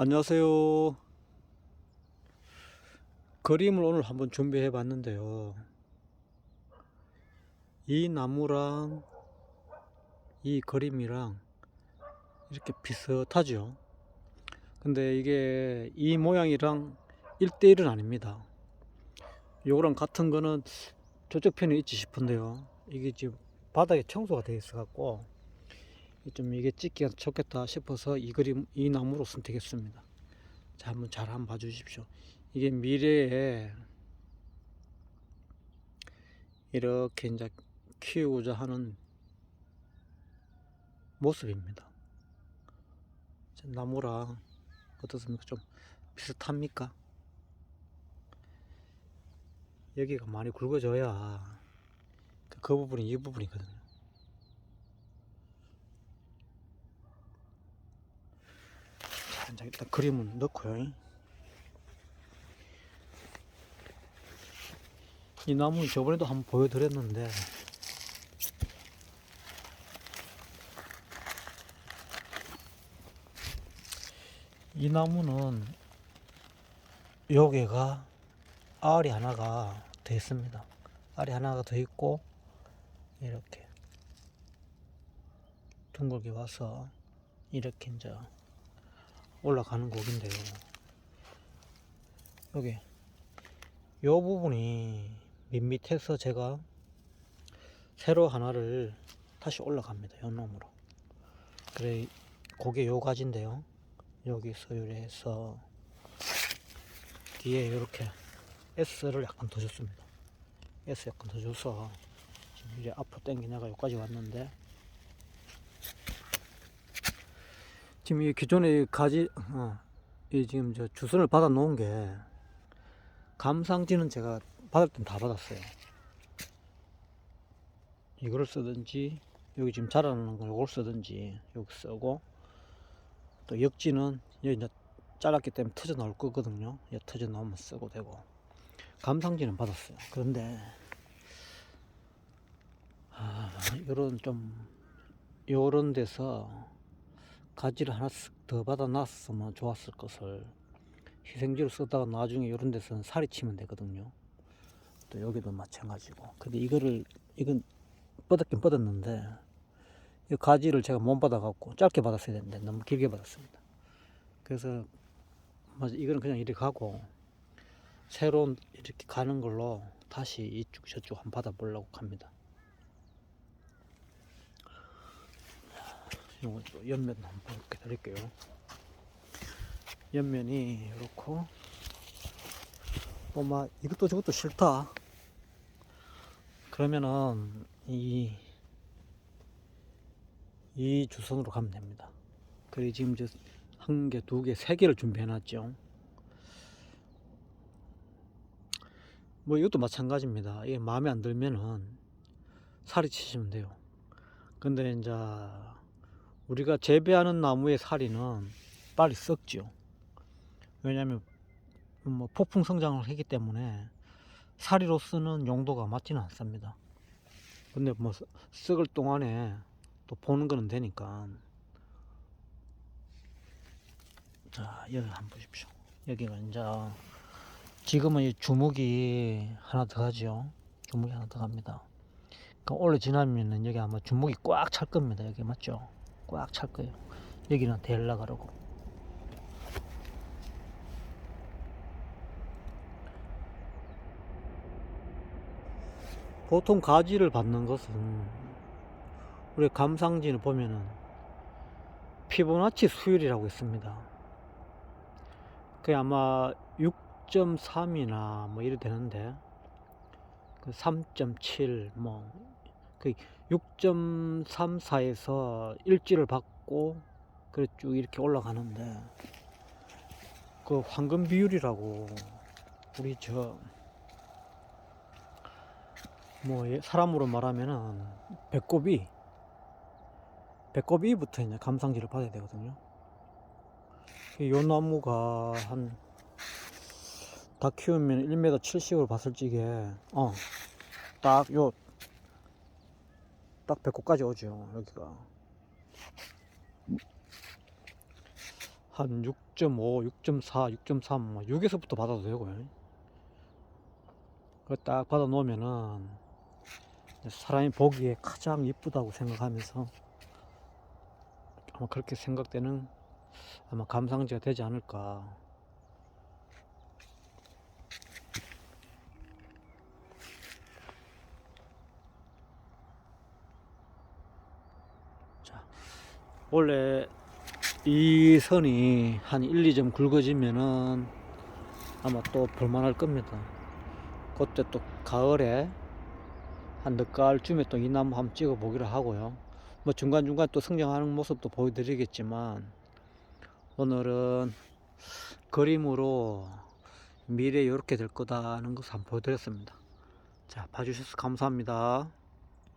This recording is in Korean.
안녕하세요. 그림을 오늘 한번 준비해 봤는데요. 이 나무랑 이 그림이랑 이렇게 비슷하죠. 근데 이게 이 모양이랑 1대1은 아닙니다. 요거랑 같은 거는 저쪽 편에 있지 싶은데요. 이게 지금 바닥에 청소가 되어 있어 갖고 좀 이게 찍기가 좋겠다 싶어서 이 그림 이 나무로 선택했습니다. 자 한번 잘 한번 봐주십시오. 이게 미래에 이렇게 이제 키우고자 하는 모습입니다. 자, 나무랑 어떻습니까? 좀 비슷합니까? 여기가 많이 굵어져야 그, 그 부분이 이 부분이거든요. 자, 이제 일단 그림은 넣고요. 이 나무는 저번에도 한번 보여드렸는데 이 나무는 여기가 알이 하나가 더 있습니다. 알이 하나가 더 있고 이렇게 둥글게 와서 이렇게 이제 올라가는 곡인데요. 여기 요 부분이 밑밑에서 제가 새로 하나를 다시 올라갑니다. 요 놈으로. 그래 그게 요 가지인데요. 여기서 요래해서 뒤에 이렇게 S를 약간 더 줬습니다. S 약간 더 줘서 지금 이제 앞으로 당기다가 여기까지 왔는데 지금 이 기존의 가지 어, 이 지금 저 주선을 받아 놓은 게 감상지는 제가 받을 땐 다 받았어요. 이거를 쓰든지 여기 지금 자라는 걸 이걸 쓰든지 여기 쓰고 또 역지는 여기 이제 잘랐기 때문에 터져 나올 거거든요. 이 터져 나오면 쓰고 되고 감상지는 받았어요. 그런데 아, 요런 좀 요런 데서 가지를 하나 쓱더 받아 놨으면 좋았을 것을 희생지를 쓰다가 나중에 이런 데서는 살이 치면 되거든요. 또 여기도 마찬가지고. 근데 이거를 이건 뻗었긴 뻗었는데 이 가지를 제가 못 받아갖고 짧게 받았어야 되는데 너무 길게 받았습니다. 그래서 맞아 이거는 그냥 이렇게 가고 새로운 이렇게 가는 걸로 다시 이쪽 저쪽 한번 받아보려고 합니다. 이거 또 옆면 한번 이렇게 드릴게요. 옆면이 이렇고 뭐막 이것도 저것도 싫다. 그러면은 이, 이 주선으로 가면 됩니다. 그리고 지금 저한 개, 두 개, 세 개를 준비해 놨죠. 뭐 이것도 마찬가지입니다. 이게 마음에 안 들면은 살이 치시면 돼요. 근데 이제 우리가 재배하는 나무의 살이는 빨리 썩죠. 왜냐하면 뭐 폭풍 성장을 하기 때문에 사리로서는 용도가 맞지는 않습니다. 근데 뭐 썩- 썩을 동안에 또 보는 거는 되니까 자 여기 한번 보십시오. 여기가 이제 지금은 이 주먹이 하나 더 하죠. 주먹이 하나 더 갑니다. 그럼 올해 지나면은 여기 아마 주먹이 꽉 찰 겁니다. 여기 맞죠? 꽉 찰 거예요. 여기는 델라 가르고. 보통 가지를 받는 것은 우리 감상진을 보면은 피보나치 수율이라고 있습니다. 그게 아마 6.3이나 뭐 이래 되는데 그3.7 뭐 그 6.34에서 일지를 받고 그래 쭉 이렇게 올라가는데 그 황금 비율이라고 우리 저뭐 예, 사람으로 말하면은 배꼽이 배꼽 이부터 이제 감상지를 받아야 되거든요. 요 나무가 한 다 키우면 1m 70을 봤을 적에 어딱 요 딱 배꼽까지 오죠 여기가 한 6.5, 6.4, 6.3, 뭐 6에서부터 받아도 되고요. 그걸 딱 받아 놓으면은 사람이 보기에 가장 이쁘다고 생각하면서 아마 그렇게 생각되는 아마 감상지가 되지 않을까. 원래 이 선이 한 1, 2점 굵어지면은 아마 또 볼만할 겁니다. 그때 또 가을에 한 늦가을쯤에 또 이 나무 한번 찍어 보기로 하고요. 뭐 중간중간 또 성장하는 모습도 보여드리겠지만 오늘은 그림으로 미래 이렇게 될 거다는 것을 한번 보여드렸습니다. 자, 봐주셔서 감사합니다.